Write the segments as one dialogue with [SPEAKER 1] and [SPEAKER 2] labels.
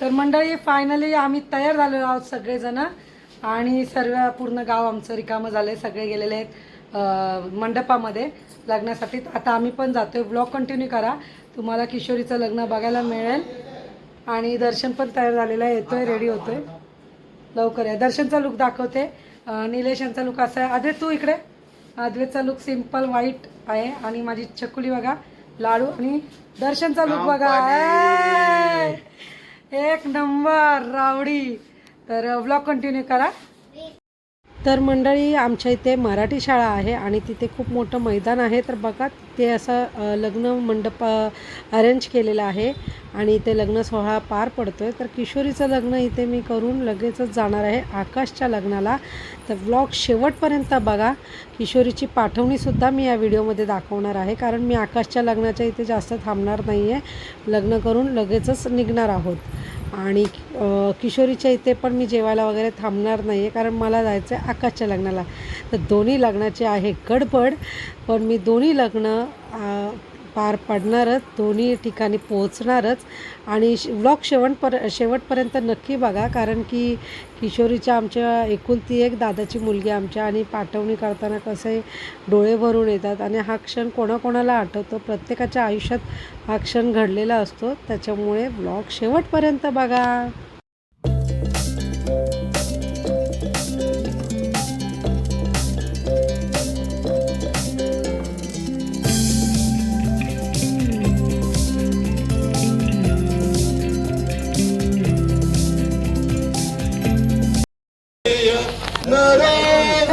[SPEAKER 1] तर मंडळी फायनली आम्ही तयार झालेलो आहोत सगळेजण. आणि सर्व पूर्ण गाव आमचं रिकामं झालं आहे सगळे गेलेले आहेत मंडपामध्ये लग्नासाठी. आता आम्ही पण जातोय. ब्लॉग कंटिन्यू करा. तुम्हाला किशोरीचं लग्न बघायला मिळेल. आणि दर्शन पण तयार झालेलं आहे. येतोय रेडी होतोय. लवकर आहे दर्शनचा लुक दाखवते. निलेश यांचा लुक असा आहे. अद्वैत तू इकडे? अद्वैतचा लुक सिंपल व्हाईट आहे. आणि माझी चकुली बघा लाडू. आणि दर्शनचा लुक बघा! एक नंबर रावडी. तर ब्लॉग कंटिन्यू करा. तर मंडळी आमच्या इथे मराठी शाळा आहे आणि तिथे खूप मोठं मैदान आहे. तर बघा ते असं लग्न मंडप अरेंज केलेलं आहे आणि इथे लग्न सोहळा पार पडतो आहे तर किशोरीचं लग्न इथे मी करून लगेचच जाणार आहे आकाशच्या लग्नाला. तर ब्लॉग शेवटपर्यंत बघा. किशोरीची पाठवणीसुद्धा मी या व्हिडिओमध्ये दाखवणार आहे. कारण मी आकाशच्या लग्नाच्या इथे जास्त थांबणार नाही आहे लग्न करून लगेचच निघणार आहोत. आणि किशोरीच्या इथे पण मी जेवायला वगैरे थांबणार नाही आहे कारण मला जायचं आहे आकाशच्या लग्नाला. तर दोन्ही लग्नाचे आहे गडबड पण मी दोन्ही लग्न पार पडणारच दोन्ही ठिकाणी पोहोचणारच. आणि व्लॉग शेवटपर शेवटपर्यंत नक्की बघा कारण की किशोरीच्या आमच्या एकुलती एक दादाची मुलगी आमच्या आणि पाठवणी करताना कसे डोळे भरून येतात. आणि हा क्षण कोणाकोणाला आठवतो? प्रत्येकाच्या आयुष्यात हा क्षण घडलेला असतो. त्याच्यामुळे ब्लॉग शेवटपर्यंत बघा.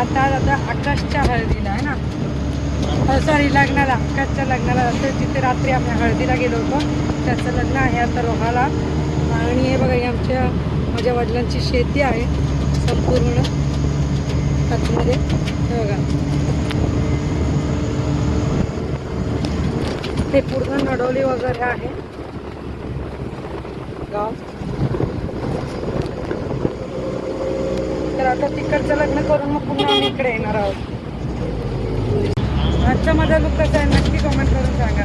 [SPEAKER 1] आता आता आकाशच्या हळदीला आहे ना? सॉरी लग्नाला आकाशच्या लग्नाला जातो तिथे रात्री आम्ही हळदीला गेलो होतो. त्याचं लग्न आहे आता रोहाला. आणि हे बघा ही आमच्या माझ्या वडिलांची शेती आहे संपूर्ण. आतमध्ये हे बघा. ते पूर्ण नडोली वगैरे आहे. गाव. तर आता तिकडचं लग्न करून मग पुन्हा आम्ही इकडे येणार आहोत. आजचा माझा लुक कसा आहे नक्की कमेंट करून सांगा.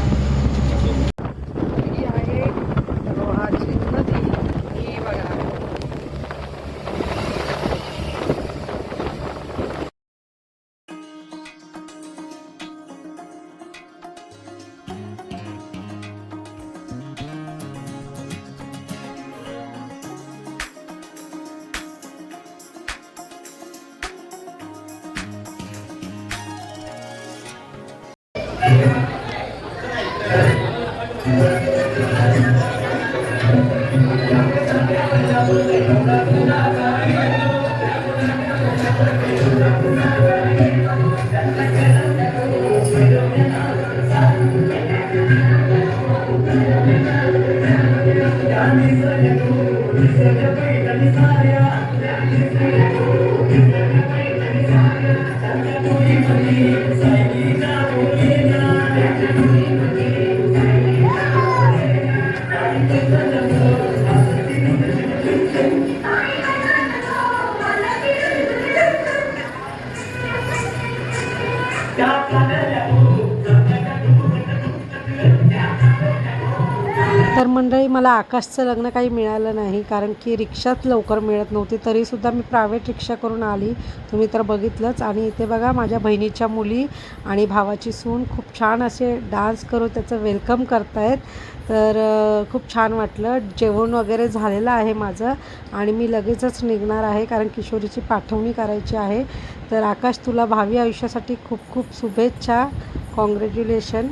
[SPEAKER 1] Yeah. तर मंडळी मला आकाशचं लग्न काही मिळालं नाही कारण की रिक्षाच लवकर मिळत नव्हती. तरीसुद्धा मी प्रायव्हेट रिक्षा करून आली. तुम्ही तर बघितलंच. आणि इथे बघा माझ्या बहिणीच्या मुली आणि भावाची सून खूप छान असे डान्स करून त्याचं वेलकम करतायत. तर खूप छान वाटलं. जेवण वगैरे झालेलं आहे माझं. आणि मी लगेचच निघणार आहे कारण किशोरीची पाठवणी करायची आहे. तर आकाश तुला भावी आयुष्यासाठी खूप खूप शुभेच्छा. कॉंग्रॅच्युलेशन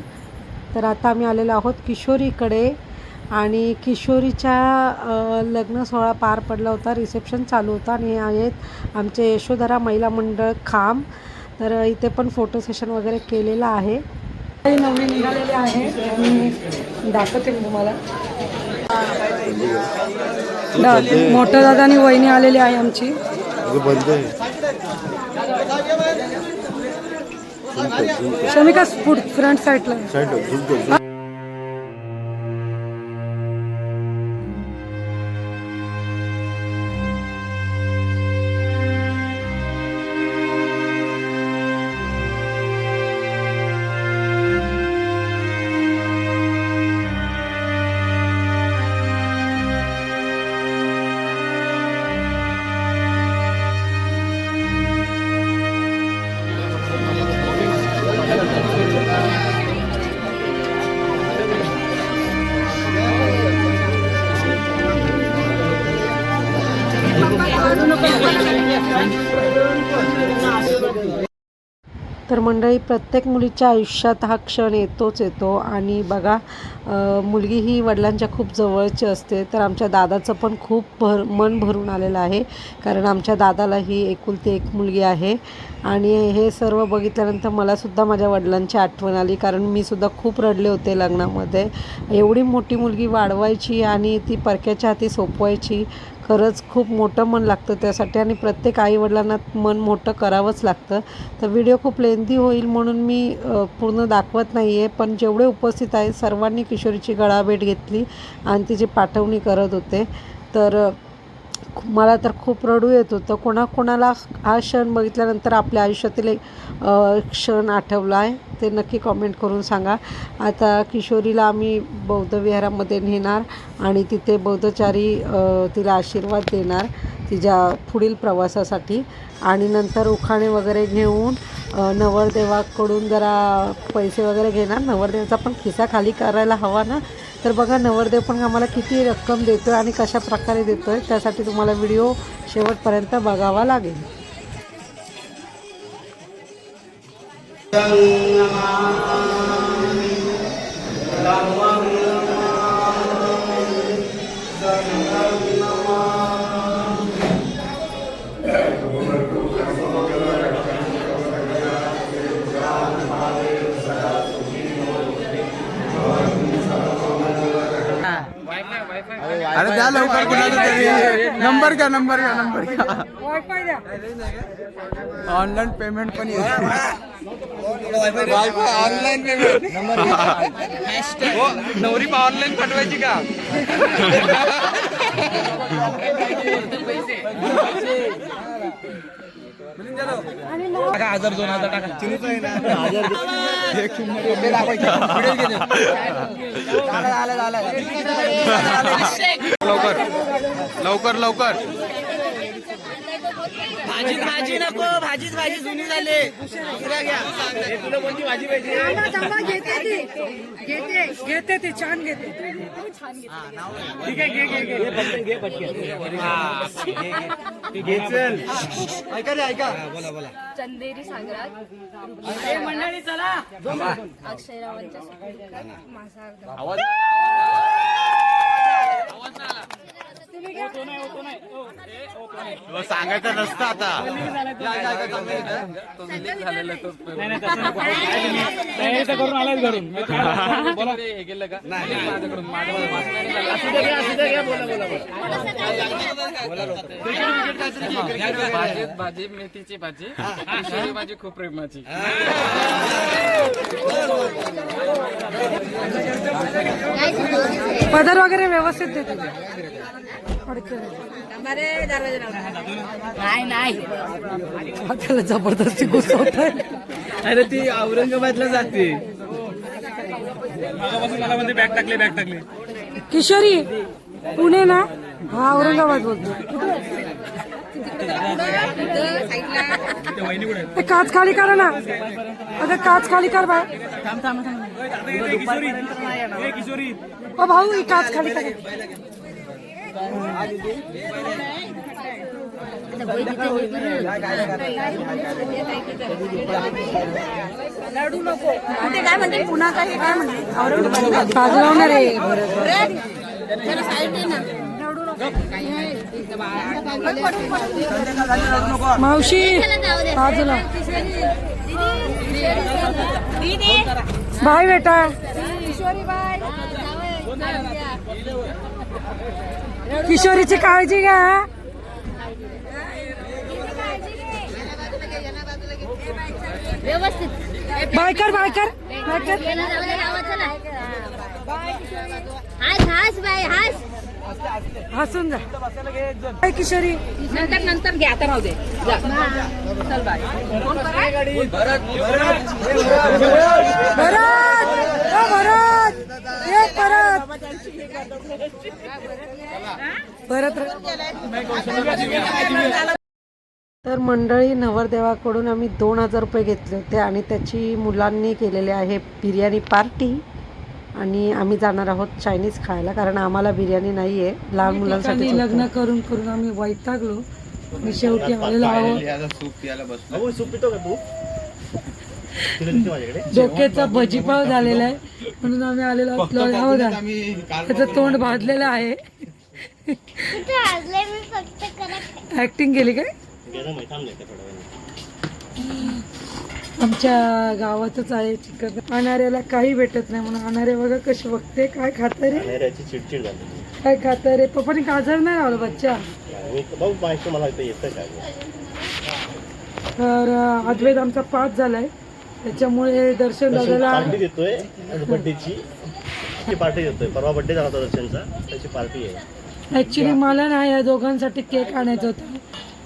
[SPEAKER 1] तर आता आम्ही आलेलो आहोत किशोरीकडे. आणि किशोरीच्या लग्न सोहळा पार पडला होता रिसेप्शन चालू होता आणि आहेत आमचे यशोधरा महिला मंडळ खांब. तर इथे पण फोटो सेशन वगैरे केलेलं आहे. काही नवरी निघालेले आहे. दाखवते मी तुम्हाला. दा- दादा आणि वहिनी आलेली आहे आमची. शमिका फूड फ्रंट साईडला मंडळी प्रत्येक मुलीच्या आयुष्यात हा क्षण येतोच येतो. आणि बघा मुलगी ही वडिलांच्या खूप जवळची असते. तर आमच्या दादाचं पण खूप भर मन भरून आलेलं आहे. कारण आमच्या दादाला ही एकुलती एक मुलगी आहे. आणि हे सर्व बघितल्यानंतर मलासुद्धा माझ्या वडिलांची आठवण आली. कारण मी सुद्धा खूप रडले होते लग्नामध्ये. एवढी मोठी मुलगी वाढवायची आणि ती परक्याच्या हाती सोपवायची. खरंच खूप मोठं मन लागतं त्यासाठी आणि प्रत्येक आईवडिलांना मन मोठं करावंच लागतं. तर व्हिडिओ खूप लेंदी होईल म्हणून मी पूर्ण दाखवत नाही आहे पण जेवढे उपस्थित आहेत सर्वांनी किशोरीची गळाभेट घेतली आणि तिची पाठवणी करत होते. तर मला तर खूप रडू येत होतं. कोणाकोणाला हा क्षण बघितल्यानंतर आपल्या आयुष्यातील एक क्षण आठवला आहे. ते नक्की कॉमेंट करून सांगा. आता किशोरीला आम्ही बौद्ध विहारामध्ये नेणार आणि तिथे बौद्धचारी तिला आशीर्वाद देणार तिच्या पुढील प्रवासासाठी. आणि नंतर उखाणे वगैरे घेऊन नवरदेवाकडून जरा पैसे वगैरे घेणार. नवरदेवाचा पण खिसा खाली करायला हवा ना. तर बघा नवरदेव पण आम्हाला किती रक्कम देतो आहे आणि कशा प्रकारे देतो आहे त्यासाठी तुम्हाला व्हिडिओ शेवटपर्यंत बघावा लागेल.
[SPEAKER 2] अरे द्या लवकर कुणाला तरी. नंबर घ्या नंबर घ्या नंबर घ्या. ऑनलाईन पेमेंट पण येते ऑनलाईन पेमेंट. नवरी ऑनलाईन पाठवायची का? टाका हजार दोन हजार टाका लवकर लवकर लवकर.
[SPEAKER 3] भाजी भाजी नको भाजीच भाजी जुनी झाली. दुसऱ्या घ्या. तुला कोणती भाजी पाहिजे
[SPEAKER 1] घेते. घेते ती छान घेते.
[SPEAKER 3] ठीक आहे घे घे घे. घे पटकन घे पटकन हा, घे, घे. घे चल ऐका रे ऐका. बोला बोला
[SPEAKER 4] चंदेरी सागरात.
[SPEAKER 3] मंडळी चला.
[SPEAKER 4] माझा अर्धा
[SPEAKER 2] आवाज सांगायचं नसतं आता.
[SPEAKER 3] करून आलाय घरून हे गेलं का असू
[SPEAKER 5] भाजी मेथीची भाजी किशोरी भाजी खूप प्रेमाची
[SPEAKER 1] पदर वगैरे व्यवस्थित देते.
[SPEAKER 4] नाही नाही.
[SPEAKER 1] त्याला जबरदस्ती घुसवत
[SPEAKER 3] अरे ती औरंगाबादला जाते.
[SPEAKER 1] किशोरी पुणे ना? हा औरंगाबाद बोलतो. काच खाली करा ना. अगं काच खाली कर बा. ओ भाऊ ही काच खाली करा.
[SPEAKER 4] ते काय म्हणते पुन्हा काय काय म्हणते औरंगाबाद
[SPEAKER 1] लावणार आहे.
[SPEAKER 4] जरा साईड दे ना.
[SPEAKER 1] मावशी बाजूला. बाय बेटा.
[SPEAKER 4] बाय
[SPEAKER 6] किशोरीची काळजी घ्या.
[SPEAKER 4] व्यवस्थित.
[SPEAKER 6] बायकर बायकर बायकर.
[SPEAKER 4] हास हास बाय हास.
[SPEAKER 6] हसून जा. काय किशोरी.
[SPEAKER 4] नंतर नंतर घ्या आता राहू दे. चल बाय.
[SPEAKER 6] भरत ओ भरत. ये परत. परत तर मंडळी नवरदेवाकडून आम्ही दोन हजार रुपये घेतले होते आणि त्याची मुलांनी केलेली आहे बिर्याणी पार्टी. आणि आम्ही जाणार आहोत चायनीज खायला कारण आम्हाला बिर्याणी नाही आहे लहान मुलांसाठी लग्न करून करून आम्ही वैतागलो. आणि शेवटी आलेलो आहोत.
[SPEAKER 3] सूप पितो का तू?
[SPEAKER 6] डोक्याचा भजीपाव झालेला आहे. म्हणून आम्ही आलेलो आहोत लोणावळा. त्याचं तोंड भाजलेलं आहे. ऍक्टिंग केली काय? आमच्या गावातच आहे चिकन अनाऱ्याला काही भेटत नाही म्हणून अनाऱ्या बघा कशी बघते काय खात रे?
[SPEAKER 3] चिडचिड झाली.
[SPEAKER 6] काय खात रे? पप्पाने काजर नाही लावलं बच्चा?
[SPEAKER 3] मी बघ बायको मला इथं येतं काय.
[SPEAKER 6] तर अद्वैत आमचा पास झालाय. त्याच्यामुळे दर्शन दादाला
[SPEAKER 3] पार्टी देतोय बड्डेची. पार्टी देतोय. परवा बड्डे झाला होता दर्शनचा. त्याची पार्टी आहे.
[SPEAKER 6] ऍक्च्युली मला ना या दोघांसाठी केक आणायचा होता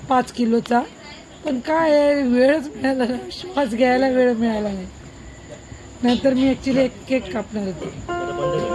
[SPEAKER 6] पाच किलोचा. पण काय आहे, वेळच मिळाला नाही. श्वास घ्यायला वेळ मिळाला नाही नंतर मी ॲक्च्युली एक केक कापणार होते